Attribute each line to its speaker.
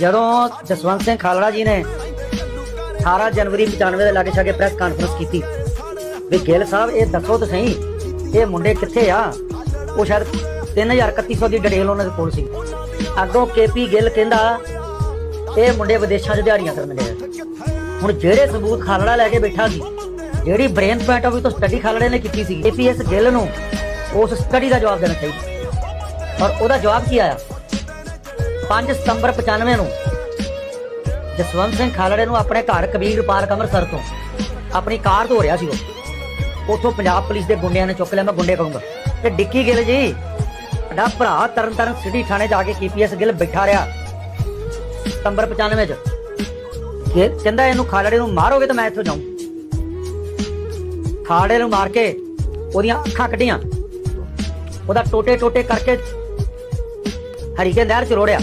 Speaker 1: ਜਦੋਂ ਜਸਵੰਤ ਸਿੰਘ ਖਾਲੜਾ ਜੀ ਨੇ 18 ਜਨਵਰੀ 95 ਦੇ ਲਾਗੇ ਛਾਗੇ ਪ੍ਰੈਸ ਕਾਨਫਰੰਸ ਕੀਤੀ ਵੀ ਗਿੱਲ ਸਾਹਿਬ, ਇਹ ਦੱਸੋ ਤਾਂ ਸਹੀ, ਇਹ ਮੁੰਡੇ ਕਿੱਥੇ ਆ? ਉਹ ਸ਼ਾਇਦ 3331 ਦੀ ਡਿਟੇਲ ਉਹਨਾਂ ਦੇ ਕੋਲ ਸੀ। ਅੱਗੋਂ ਕੇਪੀ ਗਿੱਲ ਕਹਿੰਦਾ, ਇਹ ਮੁੰਡੇ ਵਿਦੇਸ਼ਾਂ 'ਚ ਦਿਹਾੜੀਆਂ ਕਰਨ ਗਏ। ਹੁਣ ਜਿਹੜੇ ਸਬੂਤ ਖਾਲੜਾ ਲੈ ਕੇ ਬੈਠਾ ਸੀ, ਜਿਹੜੀ ਬ੍ਰੇਨ ਪੁਆਇੰਟ ਆਫ ਵੀ ਤੋਂ ਸਟੱਡੀ ਖਾਲੜੇ ਨੇ ਕੀਤੀ ਸੀ ਏਪੀਐਸ ਗਿੱਲ ਨੂੰ ਉਸ ਸਟੱਡੀ ਦਾ ਜਵਾਬ ਦੇਣਾ ਚਾਹੀਦਾ। ਔਰ ਉਹਦਾ ਜਵਾਬ ਕੀ ਆਇਆ? 5 ਸਤੰਬਰ 95 ਨੂੰ ਜਸਵੰਤ ਸਿੰਘ ਖਾਲੜੇ ਨੂੰ ਆਪਣੇ ਘਰ ਕਬੀਰ ਪਾਰਕ ਅੰਮ੍ਰਿਤਸਰ ਤੋਂ ਆਪਣੀ ਕਾਰ ਤੋਂ ਹੋ ਰਿਹਾ ਸੀ ਉਹ। ਉੱਥੋਂ ਪੰਜਾਬ ਪੁਲਿਸ ਦੇ ਗੁੰਡਿਆਂ ਨੇ ਚੁੱਕ ਲਿਆ ਮੈਂ ਗੁੰਡੇ ਕਹੂੰਗਾ। ਤੇ ਡਿੱਕੀ ਗਿੱਲ ਜੀ ਸਾਡਾ ਭਰਾ ਤਰਨ ਤਾਰਨ ਸਿਟੀ ਥਾਣੇ ਜਾ ਕੇ ਕੇਪੀਐਸ ਗਿੱਲ ਬੈਠਾ ਰਿਹਾ ਸਤੰਬਰ 95 ਚ। ਕਹਿੰਦਾ ਇਹਨੂੰ ਖਾਲੜੇ ਨੂੰ ਮਾਰੋਗੇ ਤਾਂ ਮੈਂ ਇੱਥੋਂ ਜਾਊਂ। ਖਾਲੜੇ ਨੂੰ ਮਾਰ ਕੇ ਉਹਦੀਆਂ ਅੱਖਾਂ ਕੱਢੀਆਂ। ਉਹਦਾ ਟੋਟੇ ਟੋਟੇ ਕਰਕੇ ਹਰੀਕੇ ਨਹਿਰ ਚ ਰੋੜਿਆ।